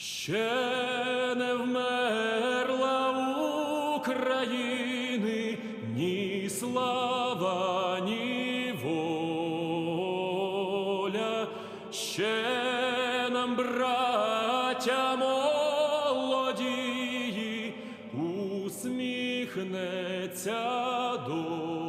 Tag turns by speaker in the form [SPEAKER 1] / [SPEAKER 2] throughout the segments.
[SPEAKER 1] Ще не вмерла України ні слава, ні воля. Ще нам, браття молодії, усміхнеться доля.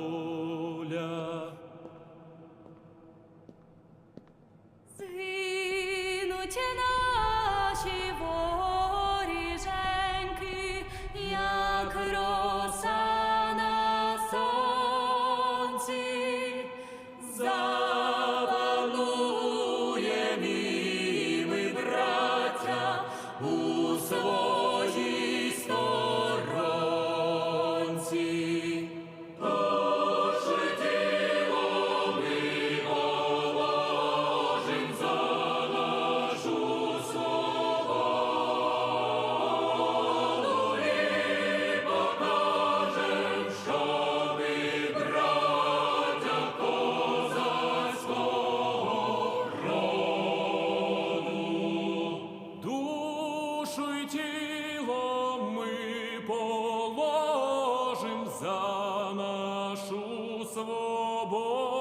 [SPEAKER 1] За нашу свободу.